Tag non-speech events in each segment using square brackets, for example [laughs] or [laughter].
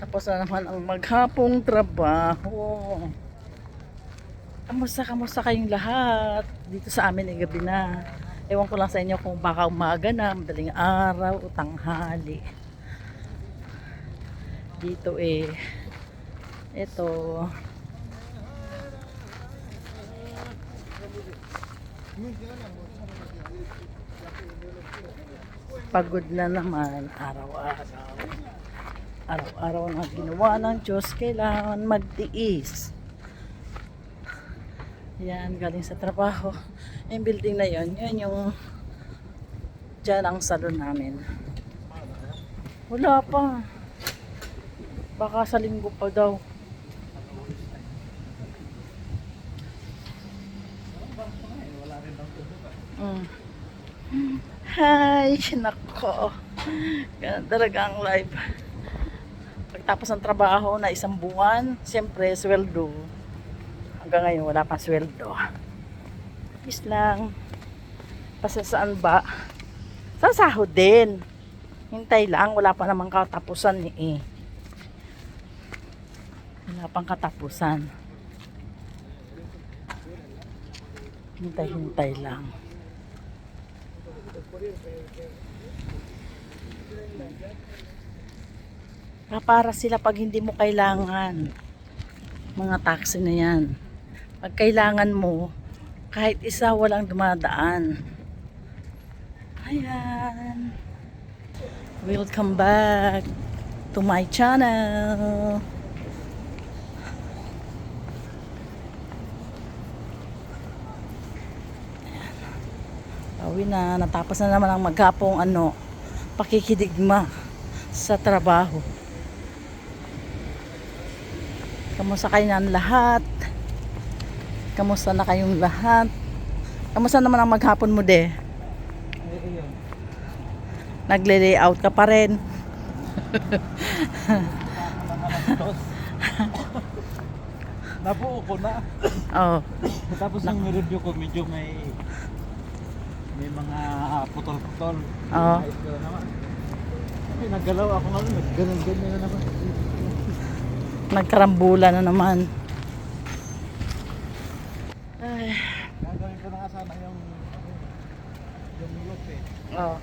Tapos na naman ang maghapong trabaho. Kamusta, kamusta kayong lahat? Dito sa amin ay gabi na. Ewan ko lang sa inyo kung baka umaga na, madaling araw o tanghali. Dito eh, ito, pagod na naman araw-araw. Araw-araw na ginawa ng Diyos, kailangan magtiis. Yan, galing sa trabaho. Yung building na yon, yun yung dyan ang salon namin. Wala pa. Baka sa linggo pa daw. Mm. Hi! [laughs] Nako! Ganun talaga ang live. Pagtapos ng trabaho na isang buwan, siyempre, sweldo. Hanggang ngayon, wala pang sweldo. Is lang. Basta saan ba? Sa sahod din. Hintay lang, wala pa namang katapusan eh. Wala pang katapusan. Hintay-hintay lang. Para sila pag hindi mo kailangan. Mga taxi na yan. Pag kailangan mo, kahit isa walang dumadaan. Ayan. Welcome back to my channel. Awi na, natapos na naman ang maghapong ano, pakikidigma sa trabaho. Kamusta kayo ng lahat? Kamusta na kayong lahat? Kamusta naman ang maghapon mo de? Nagle-layout ka pa rin. [laughs] Nabuo ko na. Oh, Tapos yung review ko medyo may may mga putol-putol. Oo. Na naman. Ay, naggalaw ako ngayon. Nagganyan-ganyan na naman. Nagkarambula na naman. Ay, Gagawin ko na nga sana yung ano, yung loop eh. oh.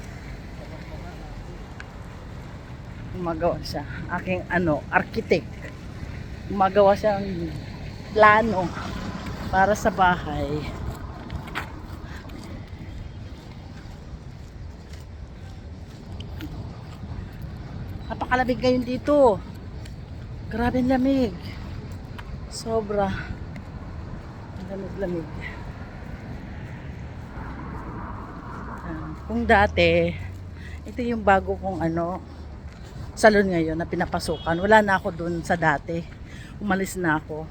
Gumagawa siya. Aking ano, architect. Gumagawa siya ng plano para sa bahay. Napakalamig ngayon dito. Grabe lamig. Sobra. Ang lamig-lamig. Ah, Kung dati, ito yung bago kong ano, salon ngayon na pinapasukan. Wala na ako dun sa dati. Umalis na ako.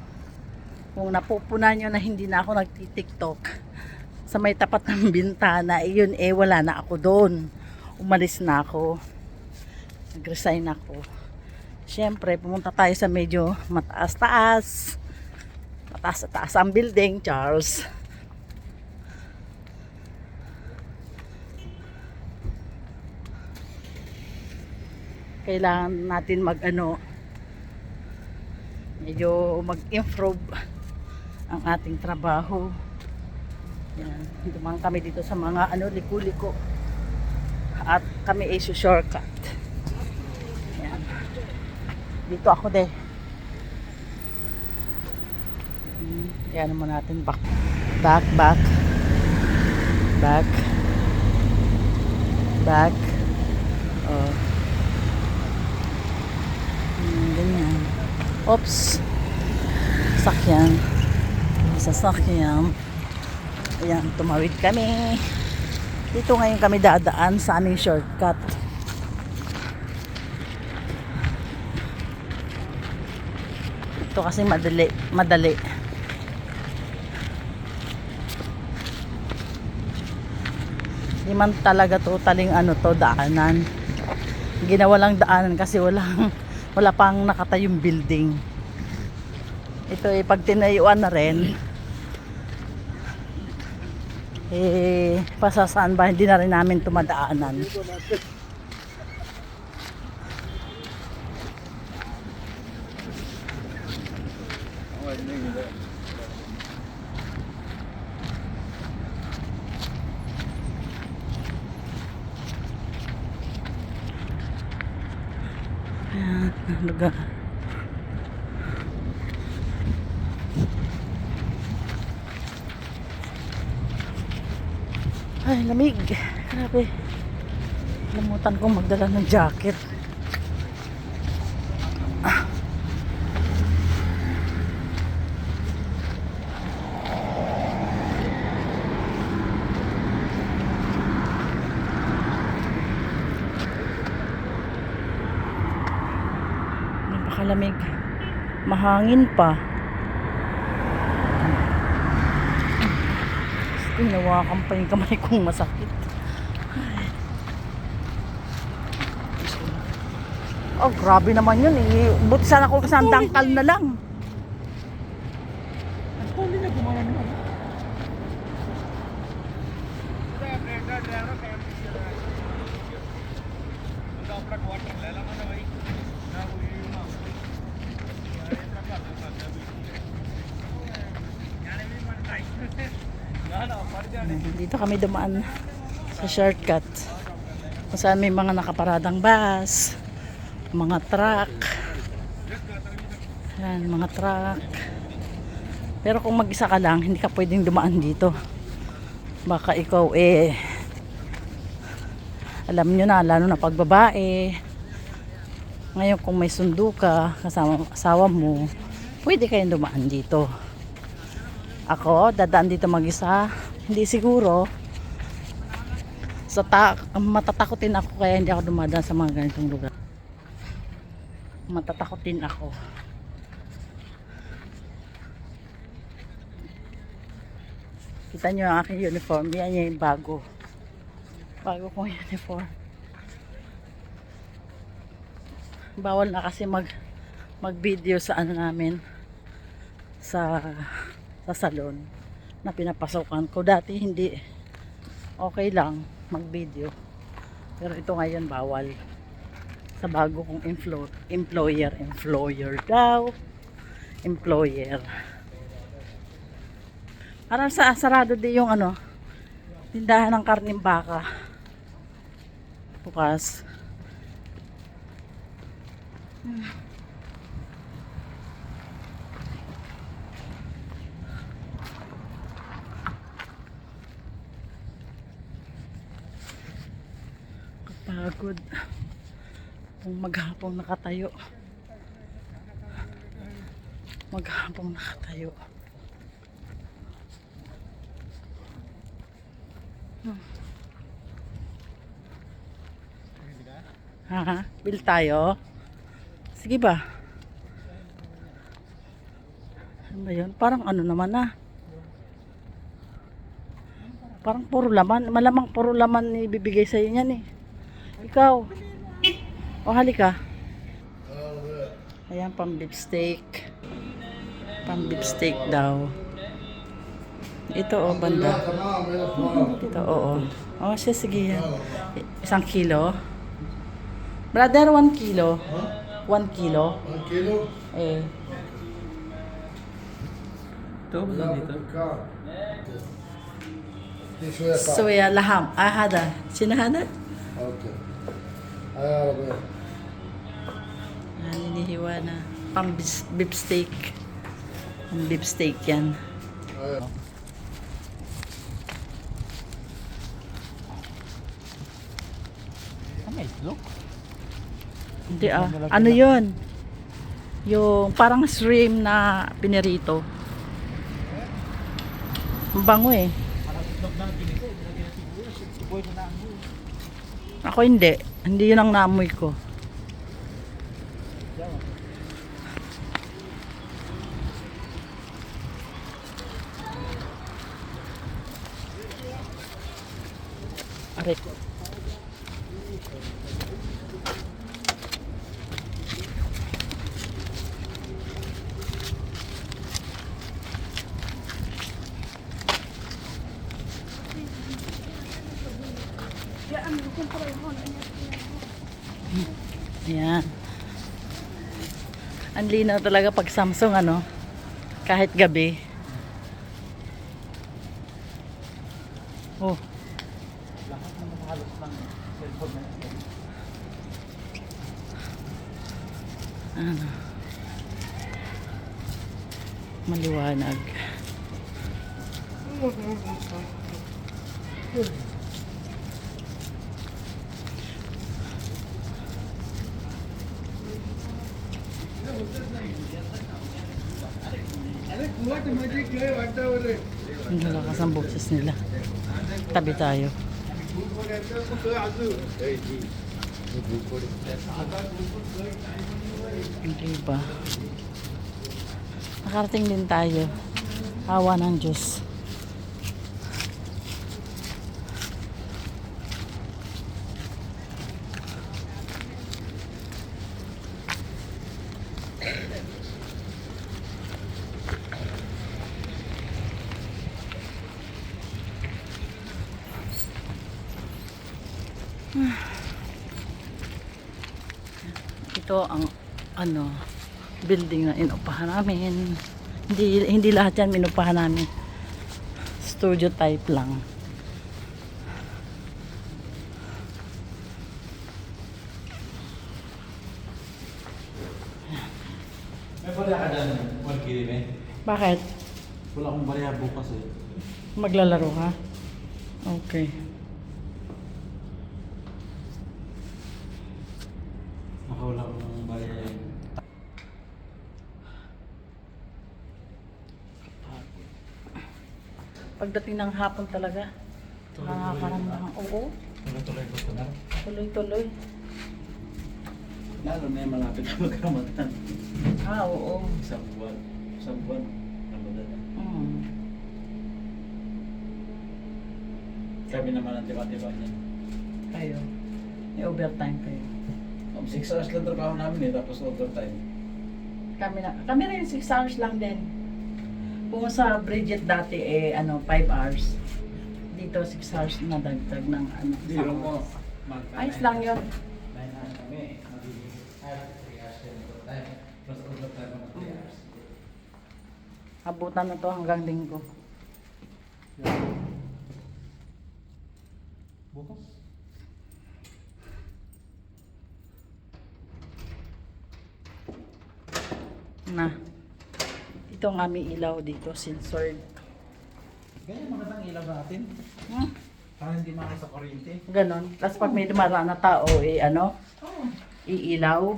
Kung napupunan nyo na hindi na ako nagtitiktok sa may tapat ng [laughs] bintana, iyon eh wala na ako doon. Umalis na ako. Nag-resign ako. Siyempre, pumunta tayo sa medyo mataas-taas. Mataas-taas ang building, Charles. Kailangan natin mag ano, medyo mag-improve ang ating trabaho. Yan, dumaan kami dito sa mga ano, liku-liko. At kami ay shortcut. Dito ako de. Hmm, Kaya naman natin back. Back, back. Back. Back. Oh. Hmm, ganyan. Oops. Sakyan. Sa sakyan. Ayan, tumawid kami. Dito ngayon kami dadaan sa aming shortcut. Ito kasi madali, madali. Hindi man talaga totaling ano to daanan. Ginawa lang daanan kasi walang [laughs] wala pang nakatayong building. Ito eh pag tinayuan na rin eh pasasaan ba hindi na rin namin tumadaanan. Lugar. Ay, lamig. Grabe. Lamutan kong magdala ng jacket. Ah. Napakalamig. Mahangin pa. Hinawakan pa yung kamay kong masakit. Oh, grabe naman yun. Eh. Buti sana ko kasang dangkal na lang. Ang huli na gumana naman. Dito kami dumaan sa shortcut. Kung saan may mga nakaparadang bus, mga truck. Yan, mga truck. Pero kung mag-isa ka lang, hindi ka pwedeng dumaan dito. Baka ikaw eh, alam nyo na, lalo na pag babae. Ngayon kung may sundo ka, kasama asawa mo, pwede kayong dumaan dito. Ako, dadaan dito mag-isa. Hindi siguro. Sa ta matatakotin ako kaya hindi ako dumadaan sa mga ganitong lugar. Matatakotin ako. Kita nyo ang aking uniform. Yan yung bago. Bago kong uniform. Bawal na kasi mag mag video sa ano namin sa sa salon na pinapasokan ko. Dati hindi okay lang mag-video. Pero ito ngayon bawal. Sa bago kong emplo- employer, employer daw. Employer. Parang sa sarado din yung ano, tindahan ng karning baka. Bukas. Kapagod. Kung maghapong nakatayo. Maghapong nakatayo. Hmm. Ha, ha? Bil tayo? Sige ba? Ano ba? Parang ano naman ah. Parang puro laman. Malamang puro laman ni bibigay sa'yo niyan eh. Ikaw. O, halika. Ayan, pang beef steak. Pang beef steak daw. Ito, o, oh, banda. Ito, oo. O, oh, siya, sige yan. Isang kilo. Brother, one kilo. One kilo. One kilo? Eh. Ito, wala dito. Soya laham. Ah, hada. Sinahana? Okay. Ah, okay. Ah, hinihiwa na. Pang beef steak. Ang beef yan. Ah, Ayan. Ano itlog? Hindi ah. Ano yun? Yung parang shrimp na pinirito. Ang bango eh. Parang itlog na Ako hindi. Hindi yun ang naamoy ko. Aray. Ayan. Ang linaw talaga pag Samsung ano. Kahit gabi. Oh, Lahat ng ano. Maliwanag. Ang lalakas ang boses nila. Tabi tayo. Hindi ba? Nakarating din tayo. Awa ng Diyos. Ito ang ano building na inupahan namin. Hindi hindi lahat yan inupahan namin. Studio type lang. May barya ka dyan, kilim eh. Bakit? Wala akong barya bukas eh. Maglalaro ka? Okay. Nakawala ko ng barya eh. Pagdating ng hapon talaga, nakakaramdam. Oo, Tuloy-tuloy ito na. tuloy-tuloy. Lalo na yung malapit na magkamatan. Ah, oo. Isang buwan. Isang buwan. Ramadan na. Mm. Kami naman ang tiba-tiba niyan. Kayo. May overtime kayo. Um, 6 hours lang trabaho namin eh, tapos overtime. Kami na, kami rin 6 hours lang din. Kung sa Bridget dati eh ano 5 hours. Dito 6 hours na dagdag ng ano. Isang mo. Ayos lang 'yon. 9 hours kami. Magiging 3 hours yung overtime. Plus overtime mga 3 hours. Abutan na to hanggang linggo. Bukas? Na. Ito ang aming ilaw dito, censored. Ganyan magandang ilaw natin. Hmm? Para hindi makakita sa kuryente. Ganon. Tapos pag may dumaraan na tao, eh ano, iilaw.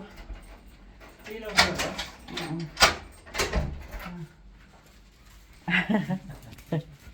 Ilaw ba?